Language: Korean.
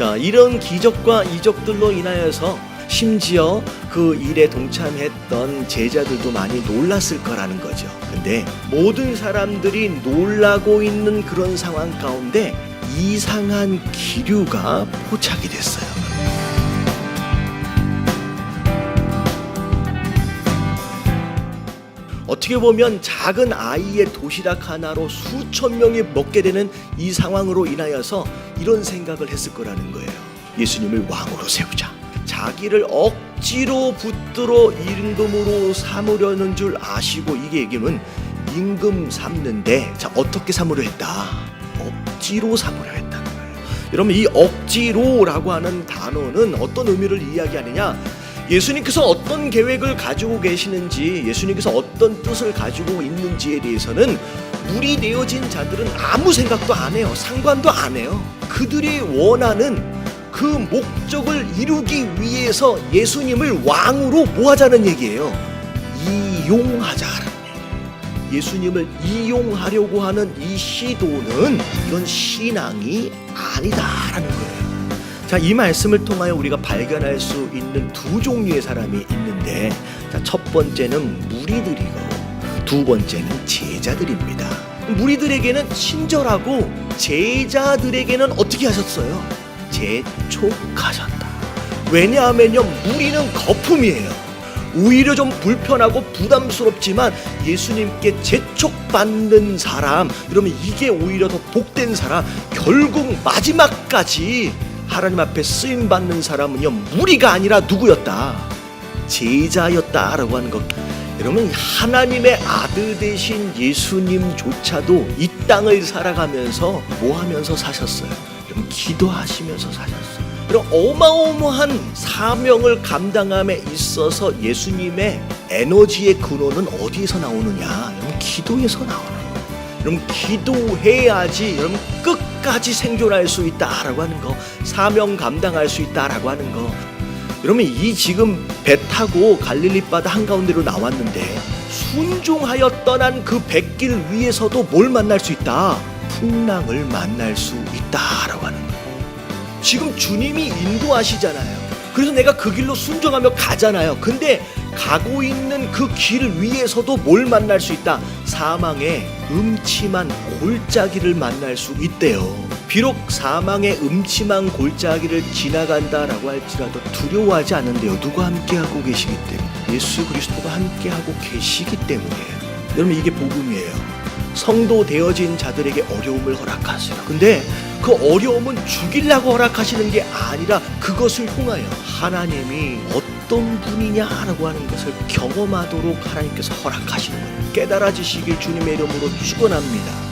자, 이런 기적과 이적들로 인하여서 심지어 그 일에 동참했던 제자들도 많이 놀랐을 거라는 거죠. 근데 모든 사람들이 놀라고 있는 그런 상황 가운데 이상한 기류가 포착이 됐어요. 어떻게 보면 작은 아이의 도시락 하나로 수천 명이 먹게 되는 이 상황으로 인하여서 이런 생각을 했을 거라는 거예요. 예수님을 왕으로 세우자. 자기를 억지로 붙들어 임금으로 삼으려는 줄 아시고 이게 얘기는 임금 삼는데 자 어떻게 삼으려 했다. 억지로 삼으려 했다는 거예요. 여러분 이 억지로라고 하는 단어는 어떤 의미를 이야기하느냐? 예수님께서 어떤 계획을 가지고 계시는지, 예수님께서 어떤 뜻을 가지고 있는지에 대해서는 물이 되어진 자들은 아무 생각도 안 해요. 상관도 안 해요. 그들이 원하는 그 목적을 이루기 위해서 예수님을 왕으로 모하자는 얘기예요. 이용하자라는 얘기예요. 예수님을 이용하려고 하는 이 시도는 이건 신앙이 아니다라는 거예요. 자, 이 말씀을 통하여 우리가 발견할 수 있는 두 종류의 사람이 있는데, 자, 첫 번째는 무리들이고, 두 번째는 제자들입니다. 무리들에게는 친절하고, 제자들에게는 어떻게 하셨어요? 재촉하셨다. 왜냐하면요, 무리는 거품이에요. 오히려 좀 불편하고 부담스럽지만 예수님께 재촉받는 사람, 그러면 이게 오히려 더 복된 사람, 결국 마지막까지 하나님 앞에 쓰임 받는 사람은요 무리가 아니라 누구였다 제자였다라고 하는 것. 여러분 하나님의 아들 되신 예수님조차도 이 땅을 살아가면서 뭐 하면서 사셨어요? 여러분 기도하시면서 사셨어요. 그런 어마어마한 사명을 감당함에 있어서 예수님의 에너지의 근원은 어디에서 나오느냐? 여러분 기도에서 나오는 거예요. 여러분 기도해야지 여러분 끝 까지 생존할 수 있다라고 하는 거 사명 감당할 수 있다라고 하는 거 여러분 이 지금 배 타고 갈릴리 바다 한가운데로 나왔는데 순종하여 떠난 그 백길 위에서도 뭘 만날 수 있다 풍랑을 만날 수 있다라고 하는 거 지금 주님이 인도하시잖아요. 그래서 내가 그 길로 순종하며 가잖아요. 근데 가고 있는 그 길 위에서도 뭘 만날 수 있다? 사망의 음침한 골짜기를 만날 수 있대요. 비록 사망의 음침한 골짜기를 지나간다라고 할지라도 두려워하지 않는데요. 누가 함께하고 계시기 때문에 예수 그리스도가 함께하고 계시기 때문이에요. 여러분 이게 복음이에요. 성도 되어진 자들에게 어려움을 허락하세요. 근데 그 어려움은 죽이려고 허락하시는 게 아니라 그것을 통하여 하나님이 어떤 분이냐라고 하는 것을 경험하도록 하나님께서 허락하시는 거예요. 깨달아지시길 주님의 이름으로 축원합니다.